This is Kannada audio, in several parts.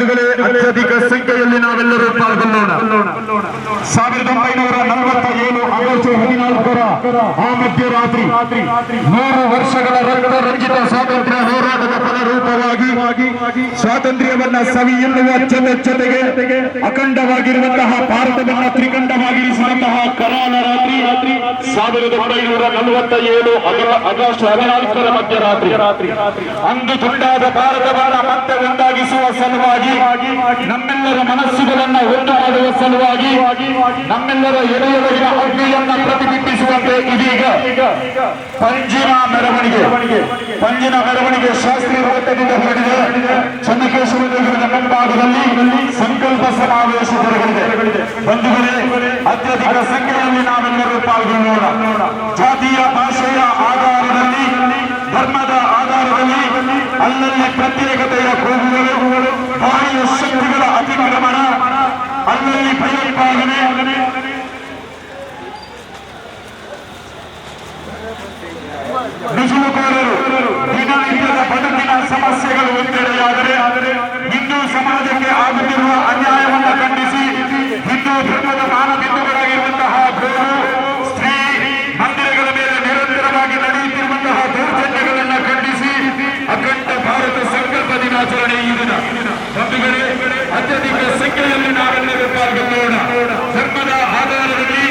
പന്തുകളെ അത്യധിക സംഖ്യയിൽ നാമെല്ലാവരും പാർക്കുന്നുണ്ട് സാവിധം പൈനൂറ് ಆ ಮಧ್ಯರಾತ್ರಿ ನೂರು ವರ್ಷಗಳ ರಕ್ತ ರಂಜಿತ ಸ್ವಾತಂತ್ರ್ಯ ಹೋರಾಟದ ಫಲರೂಪವಾಗಿ ಸ್ವಾತಂತ್ರ್ಯವನ್ನ ಸವಿ ಎನ್ನುವ ಜೊತೆ ಜೊತೆಗೆ ಅಖಂಡವಾಗಿರುವಂತಹ ಭಾರತವನ್ನ ತ್ರಿಖಂಡವಾಗಿರಿಸಿದಂತಹ ಕರಾಲ ರಾತ್ರಿ ಸಾವಿರದ ಒಂಬೈನೂರ ನಲವತ್ತ ಏಳು ಆಗಸ್ಟ್ ಹದಿನಾಲ್ಕರ ಮಧ್ಯರಾತ್ರಿ. ಅಂದು ತುಂಡಾದ ಭಾರತವನ್ನ ಮತ್ತೆ ಒಂದಾಗಿಸುವ ಸಲುವಾಗಿ ನಮ್ಮೆಲ್ಲರ ಮನಸ್ಸುಗಳನ್ನ ಒಂದು ಮಾಡುವ ಸಲುವಾಗಿ ನಮ್ಮೆಲ್ಲರ ಎಡೆಯೊಳಗಿನ ಅಗ್ನಿಯನ್ನ ಪ್ರತಿಬಿಂಬಿಸುವಂತೆ ಇದೀಗ. ಪಂಜಿನ ಮೆರವಣಿಗೆ. ಪಂಜಿನ ಮೆರವಣಿಗೆ ಶಾಸ್ತ್ರೀಯ ಓಟದಿಂದ ಹೊರಡಿದೆ ಚನ್ನಕೇಶವ ನಗರದ ಮುಂಭಾಗದಲ್ಲಿ ಸಂಕಲ್ಪ ಸಮಾವೇಶ ಹೊರಗಿದೆ ಬಂಧುಗಳೇ, ಅತ್ಯಧಿಕ ಸಂಖ್ಯೆಯಲ್ಲಿ ನಾವೆಲ್ಲರೂ ಪಾಲ್ಗೊಳ್ಳೋಣ. ಜಾತಿಯ ಭಾಷೆಯ ಆಧಾರದಲ್ಲಿ, ಧರ್ಮದ ಆಧಾರದಲ್ಲಿ, ಅಲ್ಲಲ್ಲಿ ಪ್ರತ್ಯೇಕತೆಯ ಕೂಗುಗಳು, ಬಾಹ್ಯ ಶಕ್ತಿಗಳ ಅತಿಕ್ರಮಣ, ಅಲ್ಲಲ್ಲಿ ಭಯೋತ್ಪಾದನೆ ನುಸುಳುಕೋರರು ದಿನನಿತ್ಯದ ಬದುಕಿನ ಸಮಸ್ಯೆಗಳು ಒಂದೆಡೆಯಾದರೆ, ಹಿಂದೂ ಸಮಾಜಕ್ಕೆ ಆಗುತ್ತಿರುವ ಅನ್ಯಾಯವನ್ನು ಖಂಡಿಸಿ, ಹಿಂದೂ ಧರ್ಮದ ಮಾನಬಿಂದುಗಳಾಗಿರುವಂತಹ ಗೋರು ಸ್ತ್ರೀ ಮಂದಿರಗಳ ಮೇಲೆ ನಿರಂತರವಾಗಿ ನಡೆಯುತ್ತಿರುವಂತಹ ದೌರ್ಜನ್ಯಗಳನ್ನು ಖಂಡಿಸಿ, ಅಖಂಡ ಭಾರತ ಸಂಕಲ್ಪ ದಿನಾಚರಣೆ ಈ ದಿನ. ಬಂಧುಗಳೇ, ಅತ್ಯಧಿಕ ಸಂಖ್ಯೆಯಲ್ಲಿ ನಾವೆಲ್ಲರೂ ಪಾಲ್ಗೊಳ್ಳೋಣ ಧರ್ಮದ ಆಧಾರದಲ್ಲಿ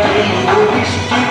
Yeah, you will be still.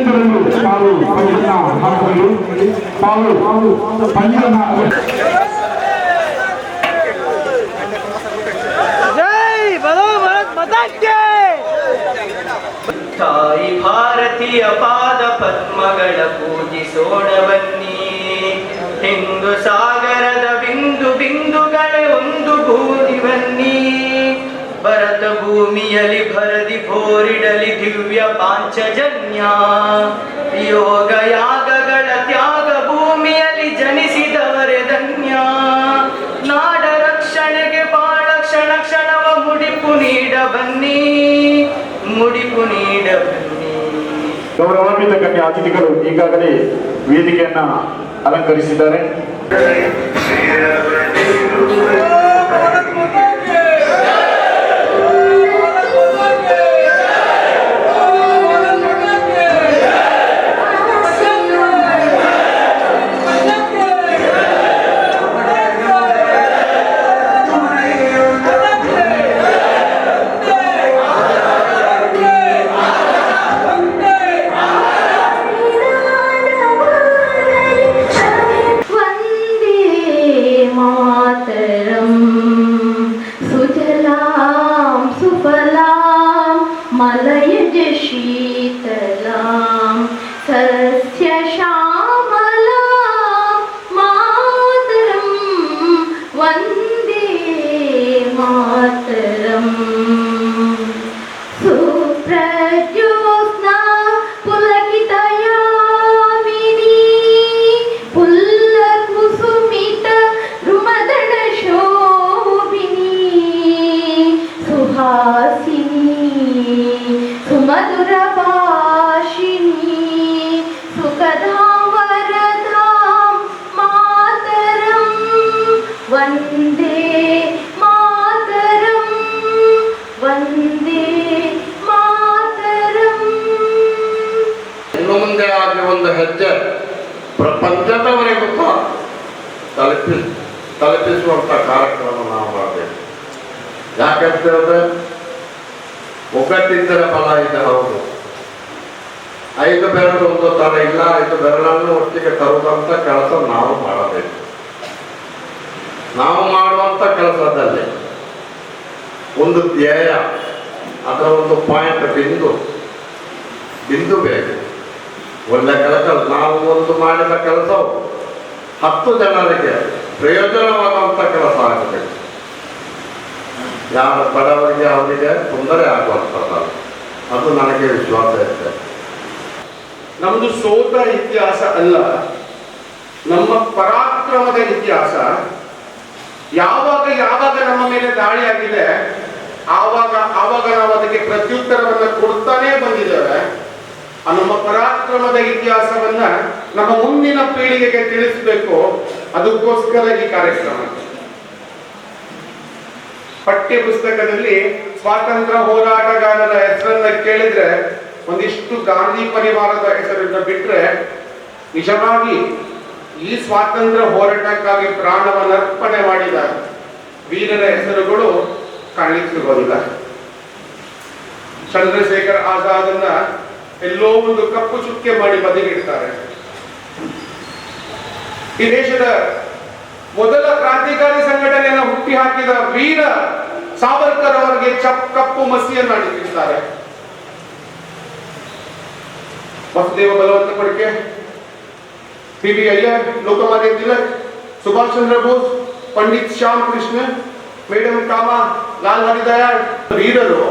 ಎಲ್ಲೆಂದರಲ್ಲೂ ತಾವು ಪಂಚನ ಹಾಕಲು ತಾವು ಜೈ ತಾಯಿ ಭಾರತೀಯ ಪಾದ ಪದ್ಮಗಳ ಪೂಜಿಸೋಣ ಬನ್ನಿ ಹಿಂದೂ ಸಾಗರದ ಬಿಂದು ಬಿಂದುಗಳೇ ಒಂದು ಬೂದಿ ಬನ್ನಿ ಭರತ ಭೂಮಿಯಲ್ಲಿ ಭರದಿ ಭೋರಿಡಲಿ ದಿವ್ಯ ಪಾಂಚಜನ್ಯ. ಯೋಗ ಯಾಗಗಳ ತ್ಯಾಗ ಭೂಮಿಯಲ್ಲಿ ಜನಿಸಿದವರೆ ಧನ್ಯ. ನಾಡ ರಕ್ಷಣೆಗೆ ಬಾಳ ಕ್ಷಣ ಕ್ಷಣವ ಮುಡಿಪು ನೀಡ ಬನ್ನಿ, ಮುಡಿಪು ನೀಡ ಬನ್ನಿ. ಗೌರವಾನ್ವಿತ ಕನ್ಯಾ ಅತಿಥಿಗಳು ಈಗಾಗಲೇ ವೇದಿಕೆಯನ್ನ ಅಲಂಕರಿಸಿದ್ದಾರೆ. ಐದು ಬೆರಳು ಒಂದು ತರ ಇಲ್ಲ, ಐದು ಬೆರಳನ್ನು ಒಟ್ಟಿಗೆ ತರುವಂತ ಕೆಲಸ ನಾವು ಮಾಡಬೇಕು. ನಾವು ಮಾಡುವಂತ ಕೆಲಸದಲ್ಲಿ ಒಂದು ಧ್ಯೇಯ ಅದರ ಒಂದು ಪಾಯಿಂಟ್ ಬಿಂದು. ಬಿಂದು ಬೇಕು. ಒಳ್ಳೆ ಕೆಲಸ, ನಾವು ಒಂದು ಮಾಡಿದ ಕೆಲಸವು ಹತ್ತು ಜನರಿಗೆ ಪ್ರಯೋಜನವಾಗುವಂಥ ಕೆಲಸ ಆಗಬೇಕು. ಯಾರ ಬಡವರಿಗೆ ಅವರಿಗೆ ತೊಂದರೆ ಆಗುವಂಥದ್ದು ಅದು ನನಗೆ ವಿಶ್ವಾಸ ಇದೆ ನಮ್ದು ಸೋತ ಇತಿಹಾಸ ಅಲ್ಲ. ನಮ್ಮ ಪರಾಕ್ರಮದ ಇತಿಹಾಸ. ಯಾವಾಗ ಯಾವಾಗ ನಮ್ಮ ಮೇಲೆ ದಾಳಿ ಆಗಿದೆ, ಆವಾಗ ಆವಾಗ ನಾವು ಅದಕ್ಕೆ ಪ್ರತ್ಯುತ್ತರವನ್ನ ಕೊಡ್ತಾನೆ ಬಂದಿದ್ದೇವೆ. ಆ ನಮ್ಮ ಪರಾಕ್ರಮದ ಇತಿಹಾಸವನ್ನ ನಮ್ಮ ಮುಂದಿನ ಪೀಳಿಗೆಗೆ ತಿಳಿಸಬೇಕು. ಅದಕ್ಕೋಸ್ಕರ ಈ ಕಾರ್ಯಕ್ರಮ. ಪಠ್ಯ ಪುಸ್ತಕದಲ್ಲಿ ಸ್ವಾತಂತ್ರ್ಯ ಹೋರಾಟಗಾರರ ಹೆಸರನ್ನ ಕೇಳಿದ್ರೆ ಒಂದಿಷ್ಟು ಗಾಂಧಿ ಪರಿವಾರದ ಹೆಸರನ್ನ ಬಿಟ್ಟರೆ ನಿಜವಾಗಿ ಈ ಸ್ವಾತಂತ್ರ್ಯ ಹೋರಾಟಕ್ಕಾಗಿ ಪ್ರಾಣವನ್ನು ಅರ್ಪಣೆ ಮಾಡಿದ ವೀರರ ಹೆಸರುಗಳು ಕಾಣಲಿಕ್ಕೆ ಚಂದ್ರಶೇಖರ್ ಆಜಾದನ್ನ ಎಲ್ಲೋ ಒಂದು ಕಪ್ಪು ಚುಕ್ಕೆ ಮಾಡಿ ಬದಿಗಿಡ್ತಾರೆ. ಈ ದೇಶದ ಮೊದಲ ಕ್ರಾಂತಿಕಾರಿ ಸಂಘಟನೆಯನ್ನು ಹುಟ್ಟಿ ಹಾಕಿದ ವೀರ ಸಾವರ್ಕರ್ ಅವರಿಗೆ ಚಪ್ ಕಪ್ಪು ಮಸಿಯನ್ನು ಅಣಿಸಿದ್ದಾರೆ Vasudev Balwant Phadke. P B Iyer Lokmanya Tilak, Subhash Chandra Bose, Pandit Shyam Krishna madam Cama, Lal Hardayal ವೀರರು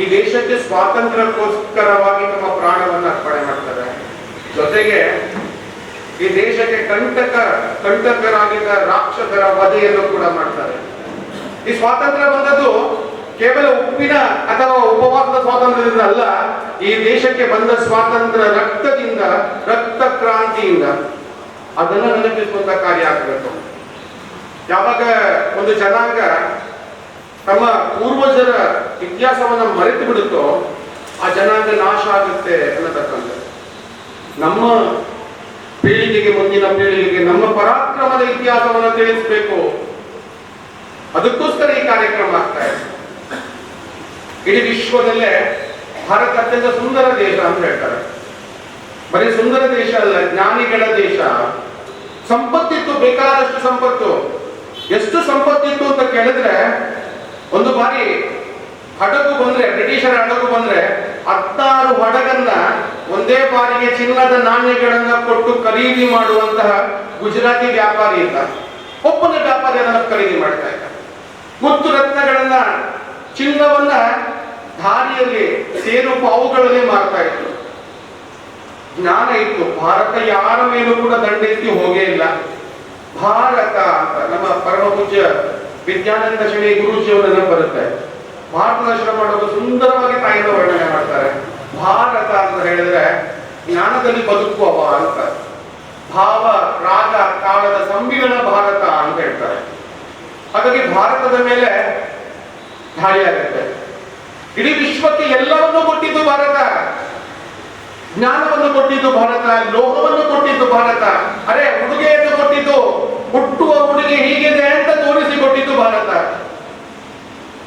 ಈ ದೇಶಕ್ಕೆ ಸ್ವಾತಂತ್ರ್ಯಕ್ಕೋಸ್ಕರವಾಗಿ ತಮ್ಮ ಪ್ರಾಣವನ್ನು ಅರ್ಪಣೆ ಮಾಡ್ತಾರೆ. ಜೊತೆಗೆ ಈ ದೇಶಕ್ಕೆ ಕಂಟಕ, ಕಂಟಕರಾಗಿದ್ದ ರಾಕ್ಷಸರ ವಧೆಯನ್ನು ಕೂಡ ಮಾಡ್ತಾರೆ. ಈ ಸ್ವಾತಂತ್ರ್ಯ ಬಂದದ್ದು ಕೇವಲ ಉಪ್ಪಿನ ಅಥವಾ ಉಪವಾಸದ ಸ್ವಾತಂತ್ರ್ಯದಿಂದ ಅಲ್ಲ, ಈ ದೇಶಕ್ಕೆ ಬಂದ ಸ್ವಾತಂತ್ರ್ಯ ರಕ್ತದಿಂದ, ರಕ್ತ ಕ್ರಾಂತಿಯಿಂದ ಅದನ್ನ ನೆನಪಿಸುವಂತ ಕಾರ್ಯ ಆಗಬೇಕು. ಯಾವಾಗ ಒಂದು ಜನಾಂಗ ತಮ್ಮ ಪೂರ್ವಜರ ಇತಿಹಾಸವನ್ನು ಮರೆತು ಬಿಡುತ್ತೋ ಆ ಜನಾಂಗ ನಾಶ ಆಗುತ್ತೆ ಅನ್ನತಕ್ಕಂಥ ನಮ್ಮ ಪೀಳಿಗೆಗೆ, ಮುಂದಿನ ಪೀಳಿಗೆಗೆ, ನಮ್ಮ ಪರಾಕ್ರಮದ ಇತಿಹಾಸವನ್ನು ತಿಳಿಸಬೇಕು. ಅದಕ್ಕೋಸ್ಕರ ಈ ಕಾರ್ಯಕ್ರಮ ಆಗ್ತಾ ಇದೆ. ಇಡೀ ವಿಶ್ವದಲ್ಲೇ ಭಾರತ ಅತ್ಯಂತ ಸುಂದರ ದೇಶ ಅಂತ ಹೇಳ್ತಾರೆ. ಬರೀ ಸುಂದರ ದೇಶ ಅಲ್ಲ, ಜ್ಞಾನಿಗಳ ದೇಶ. ಸಂಪತ್ತಿತ್ತು, ಬೇಕಾದಷ್ಟು ಸಂಪತ್ತು. ಎಷ್ಟು ಸಂಪತ್ತಿತ್ತು ಅಂತ ಕೇಳಿದ್ರೆ, ಒಂದು ಬಾರಿ ಹಡಗು ಬಂದ್ರೆ, ಬ್ರಿಟಿಷರ ಹಡಗು ಬಂದ್ರೆ, ಹತ್ತಾರು ಹಡಗನ್ನ ಒಂದೇ ಬಾರಿಗೆ ಚಿನ್ನದ ನಾಣ್ಯಗಳನ್ನ ಕೊಟ್ಟು ಖರೀದಿ ಮಾಡುವಂತಹ ಗುಜರಾತಿ ವ್ಯಾಪಾರಿ ಇದ್ದ ಒಬ್ಬನೇ ವ್ಯಾಪಾರಿ ಅದನ್ನು ಖರೀದಿ ಮಾಡ್ತಾ ಇದ್ದ. ಮುತ್ತು ರತ್ನಗಳನ್ನ ಚಿನ್ನವನ್ನ ದಾರಿಯಲ್ಲಿ ಸೇರು ಪಾವುಗಳಲ್ಲಿ ಮಾರ್ತಾ ಇತ್ತು. ಜ್ಞಾನ ಇತ್ತು. ಭಾರತ ಯಾರ ಮೇಲೂ ಕೂಡ ದಂಡೆತ್ತಿ ಹೋಗೇ ಇಲ್ಲ. ಭಾರತ ಅಂತ ನಮ್ಮ ಪರಮ ಪೂಜ್ಯ ವಿದ್ಯಾನಂದ ಶನಿ ಗುರೂಜಿಯವರ ನೆನಪು ಬರುತ್ತೆ. ಮಾರ್ಗದರ್ಶನ ದರ್ಶನ ಮಾಡುವಾಗ ಸುಂದರವಾಗಿ ತಾಯಿನ ವರ್ಣನೆ ಮಾಡ್ತಾರೆ. ಭಾರತ ಅಂತ ಹೇಳಿದ್ರೆ ಜ್ಞಾನದಲ್ಲಿ ಬದುಕುವವ ಅಂತ. ಭಾವ, ರಾಗ, ಕಾಲದ ಸಂಬಿಗಳ ಭಾರತ ಅಂತ ಹೇಳ್ತಾರೆ. ಹಾಗಾಗಿ ಭಾರತದ ಮೇಲೆ ದಾಳಿ ಆಗುತ್ತೆ ಇಡೀ ವಿಶ್ವಕ್ಕೆ ಎಲ್ಲವನ್ನೂ ಕೊಟ್ಟಿದ್ದು ಭಾರತ. ಜ್ಞಾನವನ್ನು ಕೊಟ್ಟಿದ್ದು ಭಾರತ ಲೋಹವನ್ನು ಕೊಟ್ಟಿದ್ದು ಭಾರತ. ಅರೆ, ಉಡುಗೆಯನ್ನು ಕೊಟ್ಟಿದ್ದು, ಹುಟ್ಟುವ ಉಡುಗೆ ಹೀಗಿದೆ ಅಂತ ತೋರಿಸಿ ಕೊಟ್ಟಿದ್ದು ಭಾರತ.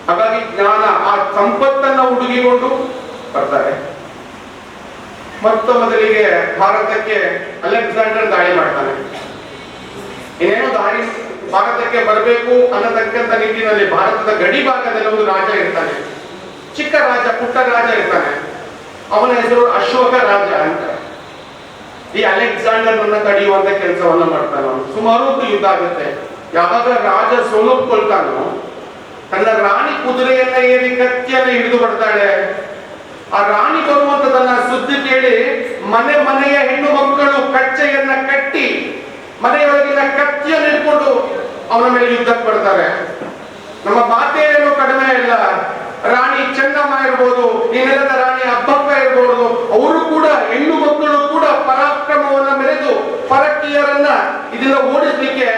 ಹಾಗಾಗಿ ಜ್ಞಾನ, ಆ ಸಂಪತ್ತನ್ನ ಹುಡುಗಿಕೊಂಡು ಬರ್ತಾರೆ. ಮತ್ತ ಮೊದಲಿಗೆ ಭಾರತಕ್ಕೆ ಅಲೆಕ್ಸಾಂಡರ್ ದಾಳಿ ಮಾಡ್ತಾನೆ. ಏನೇನು ದಾರಿ ಭಾರತಕ್ಕೆ ಬರಬೇಕು ಅನ್ನತಕ್ಕಂಥ ನಿಟ್ಟಿನಲ್ಲಿ ಭಾರತದ ಗಡಿ ಭಾಗದಲ್ಲಿ ಒಂದು ರಾಜ ಇರ್ತಾನೆ. ಚಿಕ್ಕ ರಾಜ, ಪುಟ್ಟ ರಾಜ ಇರ್ತಾನೆ. ಅವನ ಹೆಸರು ಅಶೋಕ ರಾಜ ಅಂತ. ಈ ಅಲೆಕ್ಸಾಂಡರ್ ಅನ್ನ ತಡೆಯುವಂತ ಕೆಲಸವನ್ನ ಮಾಡ್ತಾನ ಸುಮಾರು ಯುದ್ಧ ಆಗುತ್ತೆ. ಯಾವಾಗ ರಾಜ ಸೋಲುಕೊಳ್ತಾನೋ ತನ್ನ ರಾಣಿ ಕುದುರೆಯನ್ನ ಏರಿ ಕತ್ತಿಯನ್ನ ಹಿಡಿದು ಬರ್ತಾಳೆ. ಆ ರಾಣಿ ಬರುವಂತದನ್ನ ಸುದ್ದಿ ಕೇಳಿ ಮನೆ ಮನೆಯ ಹೆಣ್ಣು ಮಕ್ಕಳು ಕಚ್ಚೆಯನ್ನ ಕಟ್ಟಿ ಮನೆಯೊಳಗಿನ ಕತ್ತಿಯನ್ನು ಹಿಡ್ಕೊಂಡು ಅವನ ಮೇಲೆ ಯುದ್ಧಕ್ಕೆ ಬರ್ತಾರೆ ನಮ್ಮ ಮಾತೆಯೇನು ಕಡಿಮೆ ಇಲ್ಲ. ರಾಣಿ ಚೆನ್ನಮ್ಮ ಇರ್ಬೋದು ಇನ್ನೆಲ್ಲದ ರಾಣಿ ಅಬ್ಬಪ್ಪ ಇರ್ಬೋದು, ಅವರು ಕೂಡ, ಹೆಣ್ಣು ಮಕ್ಕಳು ಕೂಡ ಪರಾಕ್ರಮವನ್ನ ಮೆರೆದು ಪರಕೀಯರನ್ನ ಇದನ್ನ ಓಡಿಸ್ಲಿಕ್ಕೆ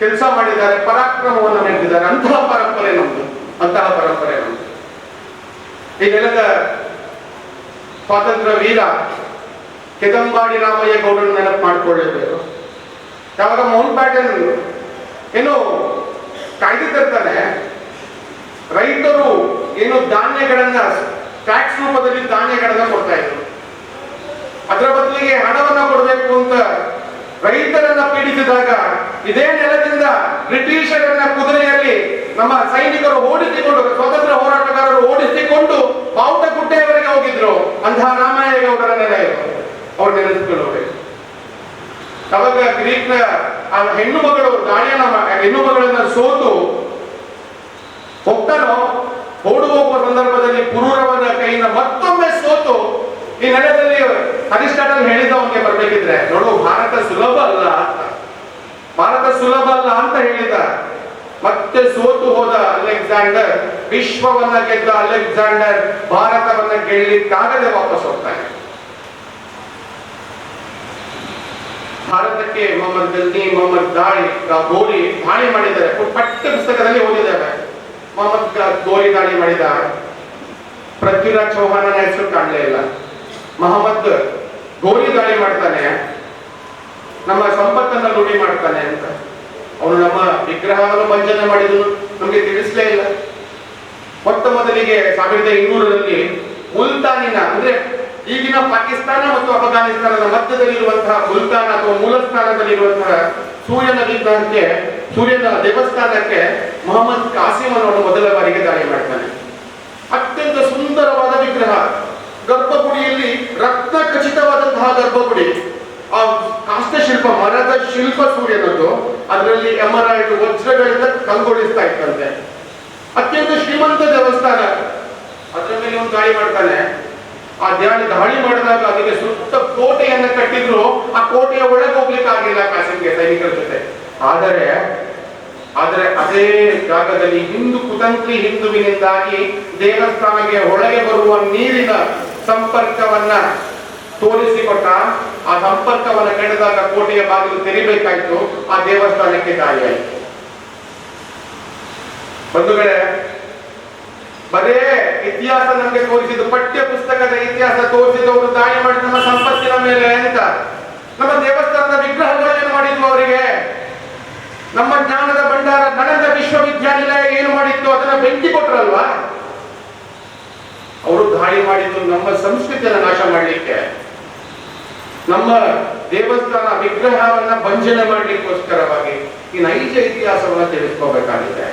ಕೆಲಸ ಮಾಡಿದ್ದಾರೆ, ಪರಾಕ್ರಮವನ್ನ ಮೆರೆದಿದ್ದಾರೆ. ಅಂತಹ ಪರಂಪರೆ ನಮ್ದು, ಅಂತಹ ಪರಂಪರೆ ನಮ್ದು. ಈ ಸ್ವಾತಂತ್ರ್ಯ ವೀರ ಕೆದಂಬಾಡಿ ರಾಮಯ್ಯ ಗೌಡರನ್ನ ನೆನಪು ಮಾಡ್ಕೊಳ್ಳೇಬೇಕು. ಯಾವಾಗ ಮೌಂಟ್ ಬ್ಯಾಟನ್ ಏನು ಕಾಯ್ದೆ ರೈತರು ಏನು ಧಾನ್ಯಗಳನ್ನ ಟ್ಯಾಕ್ಸ್ ರೂಪದಲ್ಲಿ ಧಾನ್ಯಗಳನ್ನ ಕೊಡ್ತಾ ಇದ್ರು. ಅದರ ಬದಲಿಗೆ ಹಣವನ್ನ ಕೊಡಬೇಕು ಅಂತ ರೈತರನ್ನ ಪೀಡಿಸಿದಾಗ ಇದೇ ನೆಲದಿಂದ ಬ್ರಿಟಿಷರನ್ನ ಕುದುರೆಯಲ್ಲಿ ನಮ್ಮ ಸೈನಿಕರು ಓಡಿಸಿಕೊಂಡು, ಸ್ವತಂತ್ರ ಹೋರಾಟಗಾರರು ಓಡಿಸಿಕೊಂಡು ಬಾವುಟಗುಡ್ಡೆಯವರೆಗೆ ಹೋಗಿದ್ರು. ಅಂತಹ ರಾಮಯ್ಯಗೌಡರ ನೆಲೆ. ಅವ್ರು ನೆನೆಸ್ಕೊಳ್ಳಬೇಕು ಅವಾಗ ಗ್ರೀಕ್ನ ಆ ಹೆಣ್ಣು ಮಗಳು ದಾಳಿಯನ್ನ ಹೆಣ್ಣು ಮಗಳನ್ನ ಸೋತು ಹೋಗ್ತಾನೋ ಓಡುವ ಸಂದರ್ಭದಲ್ಲಿ ಪುರೂರವನ ಕೈಯಿಂದ ಮತ್ತೊಮ್ಮೆ ಸೋತು. ಈ ನೆಲದಲ್ಲಿ ಅರಿಸ್ಟಾಟಲ್ ಹೇಳಿದ ಅವನಿಗೆ ಬರ್ಬೇಕಿದ್ರೆ, ನೋಡು, ಭಾರತ ಸುಲಭ ಅಲ್ಲ ಭಾರತ ಸುಲಭ ಅಲ್ಲ ಅಂತ ಹೇಳಿದ. ಮತ್ತೆ ಸೋತು ಹೋದ ಅಲೆಕ್ಸಾಂಡರ್, ವಿಶ್ವವನ್ನ ಗೆದ್ದ ಅಲೆಕ್ಸಾಂಡರ್ ಭಾರತವನ್ನ ಗೆಲ್ಲಲಿಕ್ಕಾಗದೆ ವಾಪಸ್ ಹೋಗ್ತಾನೆ ಭಾರತಕ್ಕೆ ಮೊಹಮ್ಮದ್ ಗಲ್ನಿ ಮೊಹಮ್ಮದ್ ದಾಳಿ ಗೋರಿ ದಾಳಿ ಮಾಡಿದ್ದಾರೆ. ಪಠ್ಯ ಪುಸ್ತಕದಲ್ಲಿ ಓದಿದ್ದಾರೆ. ಮೊಹಮ್ಮದ್ ಗೋರಿ ದಾಳಿ ಮಾಡಿದ ಪೃಥ್ವಿರಾಜ್ ಚೌಹಾನನ ಹೆಸರು ಕಾಣಲೇ ಇಲ್ಲ. ಮೊಹಮ್ಮದ್ ಗೋರಿ ದಾಳಿ ಮಾಡ್ತಾನೆ. ನಮ್ಮ ಸಂಪತ್ತನ್ನ ಲೂಟಿ ಮಾಡ್ತಾನೆ ಅಂತ. ಅವನು ನಮ್ಮ ವಿಗ್ರಹವನ್ನು ವಂಚನೆ ಮಾಡಿದ್ರು ನಮಗೆ ತಿಳಿಸ್ಲೇ ಇಲ್ಲ. ಮೊಟ್ಟ ಮೊದಲಿಗೆ ಸಾವಿರದ ಇನ್ನೂರರಲ್ಲಿ ಮುಲ್ತಾನಿನ, ಅಂದ್ರೆ ಈಗಿನ ಪಾಕಿಸ್ತಾನ ಮತ್ತು ಅಫಘಾನಿಸ್ತಾನದ ಮಧ್ಯದಲ್ಲಿರುವಂತಹ ಮುಲ್ತಾನ್ ಅಥವಾ ಮೂಲಸ್ಥಾನದಲ್ಲಿರುವಂತಹ ಸೂರ್ಯನ ವಿಗ್ರಹಕ್ಕೆ, ಸೂರ್ಯನ ದೇವಸ್ಥಾನಕ್ಕೆ ಮೊಹಮ್ಮದ್ ಕಾಸಿಮ್ ಅನ್ನೋನು ಮೊದಲ ಬಾರಿಗೆ ದಾಳಿ ಮಾಡ್ತಾನೆ. ಅತ್ಯಂತ ಸುಂದರವಾದ ವಿಗ್ರಹ. ಗರ್ಭಗುಡಿಯಲ್ಲಿ ರಕ್ತ ಖಚಿತವಾದಂತಹ ಗರ್ಭಗುಡಿ. ಆ ಕಾಷ್ಟಶಿಲ್ಪ, ಮರದ ಶಿಲ್ಪ ಸೂರ್ಯನದ್ದು. ಅದರಲ್ಲಿ ಎಮರಾಲ್ಡ್ ವಜ್ರಗಳಿಂದ ಕಂಗೊಳಿಸ್ತಾ ಇತ್ತಂತೆ ಅತ್ಯಂತ ಶ್ರೀಮಂತ ದೇವಸ್ಥಾನ. ಅದರ ಮೇಲೆ ಒಂದು ದಾಳಿ ಮಾಡ್ತಾನೆ. ಆ ದಾಳಿ ದಾಳಿ ಮಾಡಿದಾಗ ಅದಕ್ಕೆ ಸುತ್ತ ಕೋಟೆಯನ್ನ ಕಟ್ಟಿದ್ರು. ಆ ಕೋಟೆಯ ಒಳಗೆ ಹೋಗ್ಲಿಕ್ಕೆ ಆಗಿಲ್ಲ ಕಾಸಿಂಗ್ ಸೈನಿಕರ ಜೊತೆ. ಆದರೆ ಆದರೆ ಅದೇ ಜಾಗದಲ್ಲಿ ಹಿಂದೂ ಕುತಂತ್ರಿ ಹಿಂದುವಿನಿಂದಾಗಿ ದೇವಸ್ಥಾನಕ್ಕೆ ಒಳಗೆ ಬರುವ ನೀರಿನ ಸಂಪರ್ಕವನ್ನ ತೋರಿಸಿಕೊಟ್ಟ, ಆ ಸಂಪರ್ಕವನ್ನ ಕೆಡದಾಗ ಕೋಟೆಯ ಬಾಗಿಲು ತೆರಿಬೇಕಾಯ್ತು. ಆ ದೇವಸ್ಥಾನಕ್ಕೆ ದಾಳಿಯಾಯಿತು ಬಂಧುಗಳೇ ಬರೇ ಇತಿಹಾಸ ನಮಗೆ ತೋರಿಸಿದ್ದು ಪಠ್ಯ ಪುಸ್ತಕದ ಇತಿಹಾಸ ತೋರಿಸಿದವರು ದಾಳಿ ಮಾಡಿದ ನಮ್ಮ ಸಂಪತ್ತಿನ ಮೇಲೆ ಅಂತ. ನಮ್ಮ ದೇವಸ್ಥಾನದ ವಿಗ್ರಹಗಳು ಏನು ಮಾಡಿದ್ವು ಅವರಿಗೆ? ನಮ್ಮ ಜ್ಞಾನದ ಭಂಡಾರ ನಳಂದ ವಿಶ್ವವಿದ್ಯಾನಿಲಯ ಏನು ಮಾಡಿತ್ತು? ಅದನ್ನ ಬೆಂಕಿ ಕೊಟ್ರಲ್ವಾ? ಅವರು ದಾಳಿ ಮಾಡಿದ್ದು ನಮ್ಮ ಸಂಸ್ಕೃತಿಯನ್ನು ನಾಶ ಮಾಡಲಿಕ್ಕೆ. ನಮ್ಮ ದೇವಸ್ಥಾನ ವಿಗ್ರಹವನ್ನ ಭಂಜನೆ ಮಾಡಲಿಕ್ಕೋಸ್ಕರವಾಗಿ ಈ ನೈಜ ಇತಿಹಾಸವನ್ನ ತಿಳಿಸ್ಕೋಬೇಕಾಗಿದೆ.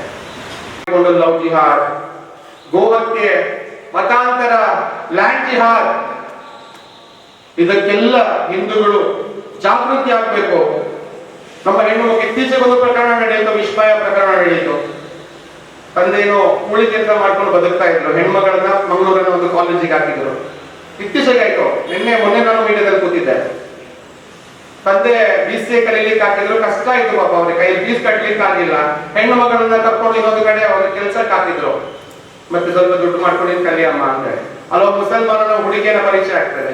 ಲವ್ ಜಿಹಾರ್ ಗೋಹತ್ಯೆ ಮತಾಂತರ, ಲ್ಯಾಂಡ್ ಜಿಹಾದ್. ಇದಕ್ಕೆಲ್ಲ ಹಿಂದೂಗಳು ಜಾಗೃತಿ ಆಗಬೇಕು. ನಮ್ಮ ಹೆಣ್ಣು ಇತ್ತೀಚೆಗೆ ಒಂದು ಪ್ರಕರಣ ನಡೆಯಿತು, ವಿಸ್ಮಯ ಪ್ರಕರಣ ನಡೆಯಿತು. ತಂದೆಯನ್ನು ಕೂಲಿ ಕೆಲಸ ಮಾಡ್ಕೊಂಡು ಬದುಕ್ತಾ ಇದ್ರು. ಹೆಣ್ಮಗಳನ್ನ ಮಂಗಳೂರಿನ ಒಂದು ಕಾಲೇಜಿಗೆ ಹಾಕಿದ್ರು. ಇತ್ತೀಚೆಗೆ ಆಯ್ತು. ನಿನ್ನೆ ಮೊನ್ನೆ ನಾನು ಮೀಡಿಯಾದಲ್ಲಿ ಕೂತಿದ್ದೆ. ತಂದೆ ಬಿ ಸಿ ಕಲೀಲಿಕ್ಕೆ ಹಾಕಿದ್ರು. ಕಷ್ಟ ಆಯ್ತು ಪಾಪ ಅವ್ರಿಗೆ. ಕೈ ಫೀಸ್ ಕಟ್ಟಲಿಕ್ಕೆ ಆಗಿಲ್ಲ ಹೆಣ್ಣು ಮಗಳನ್ನ ಕರ್ಕೊಂಡು ಇನ್ನೊಂದು ಕಡೆ ಅವ್ರಿಗೆ ಕೆಲ್ಸಕ್ಕೆ ಹಾಕಿದ್ರು. ಮತ್ತೆ ಸ್ವಲ್ಪ ದುಡ್ಡು ಮಾಡ್ಕೊಂಡು ನೀನ್ ಕಲಿಯಮ್ಮ ಅಂತ. ಅಲ್ಲೊಬ್ಬ ಮುಸಲ್ಮಾನನ ಹುಡುಗಿಯನ್ನ ಪರಿಚಯ ಆಗ್ತದೆ.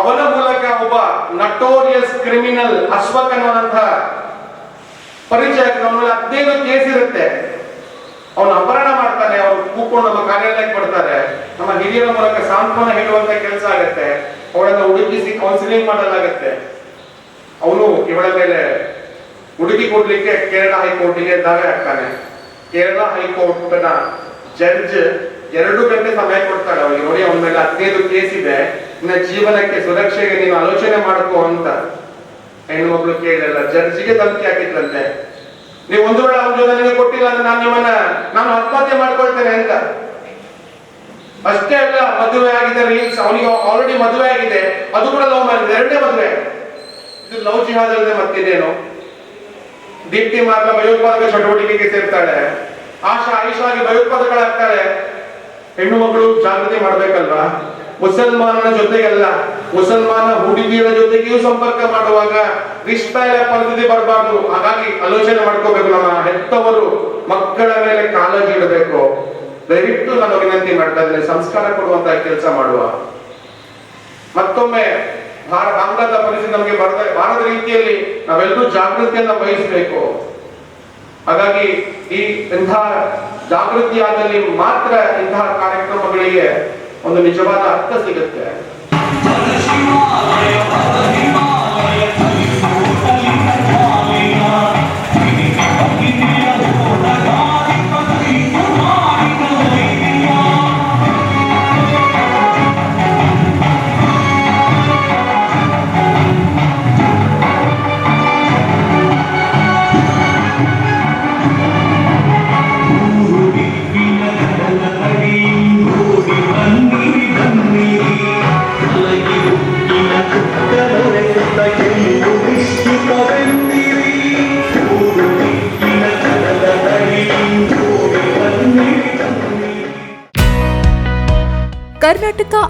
ಅವನ ಮೂಲಕ ಒಬ್ಬ ನಟೋರಿಯಸ್ ಕ್ರಿಮಿನಲ್ ಅಶ್ವಕ್ ಅನ್ನುವಂತಹ ಪರಿಚಯ ಹದಿನೈದು ಕೇಸ್ ಇರುತ್ತೆ. ಅವನು ಅಪಹರಣ ಮಾಡ್ತಾನೆ, ಅವ್ರು ಕೂಕೊಂಡು ನಮ್ಮ ಕಾರ್ಯಾಲಯಕ್ಕೆ ಬರ್ತಾರೆ. ನಮ್ಮ ಹಿರಿಯರ ಮೂಲಕ ಸಾಂತ್ವನ ಹೇಳುವಂತ ಕೆಲಸ ಆಗುತ್ತೆ. ಅವಳನ್ನ ಹುಡುಕಿಸಿ ಕೌನ್ಸಿಲಿಂಗ್ ಮಾಡಲಾಗುತ್ತೆ. ಅವನು ಇವಳ ಮೇಲೆ ಹುಡುಗಿ ಕೊಡ್ಲಿಕ್ಕೆ ಕೇರಳ ಹೈಕೋರ್ಟಿಗೆ ದಾವೆ ಹಾಕ್ತಾನೆ. ಕೇರಳ ಹೈಕೋರ್ಟ್ನ ಜಡ್ಜ್ ಎರಡು ಗಂಟೆ ಸಮಯ ಕೊಡ್ತಾಳೆ ಅವ್ರಿಗೆ ನೋಡಿ, ಅವನ ಮೇಲೆ ಹದಿನೈದು ಕೇಸ್ ಇದೆ. ನಿನ್ನ ಜೀವನಕ್ಕೆ ಸುರಕ್ಷೆಗೆ ನೀನು ಆಲೋಚನೆ ಮಾಡ್ಕೋ ಅಂತ ಹೆಣ್ಮಕ್ಳು ಕೇಳಲ್ಲ. ಜಡ್ಜ್ಗೆ ಧಮಕಿ ಹಾಕಿದ್ರಂತೆ ನೀವು ಒಂದು ವೇಳೆ ಅವನ ಜೊತೆ ನನಗೆ ಕೊಟ್ಟಿಲ್ಲ ಅಂದ್ರೆ ನಾನು ನಿಮ್ಮನ್ನ, ನಾನು ಆತ್ಮಹತ್ಯೆ ಮಾಡ್ಕೊಳ್ತೇನೆ ಅಂತ. ಅಷ್ಟೇ ಅಲ್ಲ, ಮದುವೆ ಆಗಿದೆ ರೀಲ್ಸ್ ಅವನಿಗೆ ಆಲ್ರೆಡಿ ಮದುವೆ ಆಗಿದೆ. ಅದು ಕೂಡ ಲವ್ ಮ್ಯಾರೇಜ್ ಎರಡನೇ ಮದುವೆ. ಇದು ಲವ್ ಜಿಹಾದ್ ಅಲ್ಲದೆ ಮತ್ತಿದೇನು? ದೀಪ್ತಿ ಮಾರ್ಗ ಭಯೋತ್ಪಾದಕ ಚಟುವಟಿಕೆಗೆ ಸೇರ್ತಾಳೆ. ಆಶಾ ಆಯುಷಾಗಿ ಭಯೋತ್ಪಾದಕರಾಗ್ತಾರೆ. ಹೆಣ್ಣು ಮಕ್ಕಳು ಜಾಗೃತಿ ಮಾಡ್ಬೇಕಲ್ವಾ? ಮುಸಲ್ಮಾನನ ಜೊತೆಗಲ್ಲ. ಮುಸಲ್ಮಾನ ಹುಡುಗಿಯರ ಜೊತೆಗೆಯೂ ಸಂಪರ್ಕ ಮಾಡುವಾಗ ನಿಷ್ಠಾಯ ಪರಿಸ್ಥಿತಿ ಬರಬಾರ್ದು. ಹಾಗಾಗಿ ಆಲೋಚನೆ ಮಾಡ್ಕೋಬೇಕು ನಮ್ಮ ಹೆತ್ತವರು. ಮಕ್ಕಳ ಮೇಲೆ ಕಾಳಜಿ ಇಡಬೇಕು ದಯವಿಟ್ಟು ನಾನು ವಿನಂತಿ ಮಾಡ್ತಾ ಇದ್ದೇನೆ. ಸಂಸ್ಕಾರ ಕೊಡುವಂತ ಕೆಲಸ ಮಾಡುವ. ಮತ್ತೊಮ್ಮೆ ಭಾರತ ಬಾಂಗ್ಲಾದ ಪರಿಸ್ಥಿತಿ ನಮಗೆ ಬರದ ಬಾರದ ರೀತಿಯಲ್ಲಿ ನಾವೆಲ್ಲರೂ ಜಾಗೃತಿಯನ್ನ ವಹಿಸಬೇಕು. ಹಾಗಾಗಿ ಈ ಇಂತಹ ಜಾಗೃತಿಯಾದಲ್ಲಿ ಮಾತ್ರ ಇಂತಹ ಕಾರ್ಯಕ್ರಮಗಳಿಗೆ ಒಂದು ನಿಜವಾದ ಅರ್ಥ ಸಿಗುತ್ತೆ.